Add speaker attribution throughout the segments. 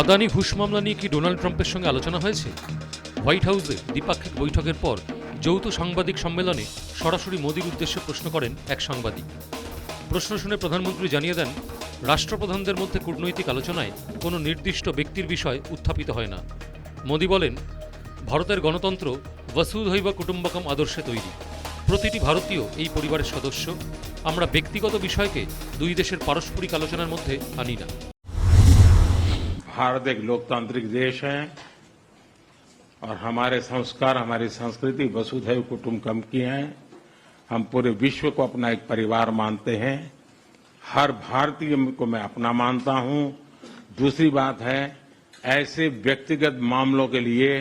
Speaker 1: আদানি ঘুষ মামলা নিয়ে কি ডোনাল্ড ট্রাম্পের সঙ্গে আলোচনা হয়েছে? হোয়াইট হাউসে দ্বিপাক্ষিক বৈঠকের পর যৌথ সাংবাদিক সম্মেলনে সরাসরি মোদীর উদ্দেশ্যে প্রশ্ন করেন এক সাংবাদিক। প্রশ্ন শুনে প্রধানমন্ত্রী জানিয়ে দেন, রাষ্ট্রপ্রধানদের মধ্যে কূটনৈতিক আলোচনায় কোনো নির্দিষ্ট ব্যক্তির বিষয় উত্থাপিত হয় না। মোদী বলেন, ভারতের গণতন্ত্র বসুধৈব কুটুম্বকম আদর্শে তৈরি। প্রতিটি ভারতীয় এই পরিবারের সদস্য। আমরা ব্যক্তিগত বিষয়কে দুই দেশের পারস্পরিক আলোচনার মধ্যে আনি না।
Speaker 2: भारत एक लोकतांत्रिक देश है और हमारे संस्कार हमारी संस्कृति वसुधैव कुटुंबकम की है हम पूरे विश्व को अपना एक परिवार मानते हैं हर भारतीय को मैं अपना मानता हूं दूसरी बात है ऐसे व्यक्तिगत मामलों के लिए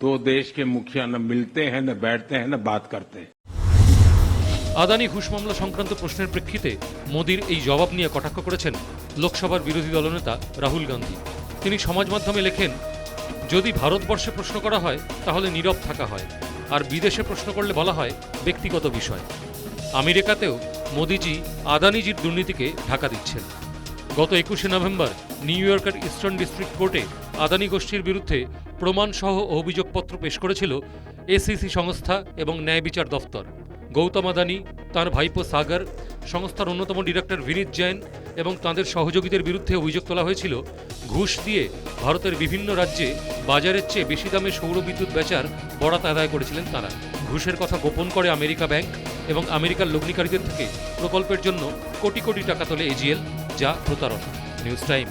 Speaker 2: दो देश के मुखिया न मिलते हैं न बैठते हैं न बात करते हैं
Speaker 1: আদানি ঘুষ মামলা সংক্রান্ত প্রশ্নের প্রেক্ষিতে মোদির এই জবাব নিয়ে কটাক্ষ করেছেন লোকসভার বিরোধী দলনেতা রাহুল গান্ধী তিনি সমাজ মাধ্যমে লেখেন, যদি ভারতবর্ষে প্রশ্ন করা হয়, তাহলে নীরব থাকা হয়। আর বিদেশে প্রশ্ন করলে বলা হয়, ব্যক্তিগত বিষয়। আমেরিকাতেও মোদিজি আদানিজির দুর্নীতিকে ঢাকা দিচ্ছেন। গত একুশে নভেম্বর নিউ ইয়র্কের ইস্টার্ন ডিস্ট্রিক্ট কোর্টে আদানি গোষ্ঠীর বিরুদ্ধে প্রমাণসহ অভিযোগপত্র পেশ করেছিল এসিসি সংস্থা এবং ন্যায় বিচার দফতর। গৌতম আদানি, তাঁর ভাইপো সাগর, সংস্থার অন্যতম ডিরেক্টর বিনীত জৈন এবং তাঁদের সহযোগীদের বিরুদ্ধে অভিযোগ তোলা হয়েছিল, ঘুষ দিয়ে ভারতের বিভিন্ন রাজ্যে বাজারের চেয়ে বেশি দামে সৌরবিদ্যুৎ বেচার বরাত আদায় করেছিলেন তারা। ঘুষের কথা গোপন করে আমেরিকা ব্যাংক এবং আমেরিকার লগ্নিকারীদের থেকে প্রকল্পের জন্য কোটি কোটি টাকা তোলে এজিএল, যা প্রতারণা। News time.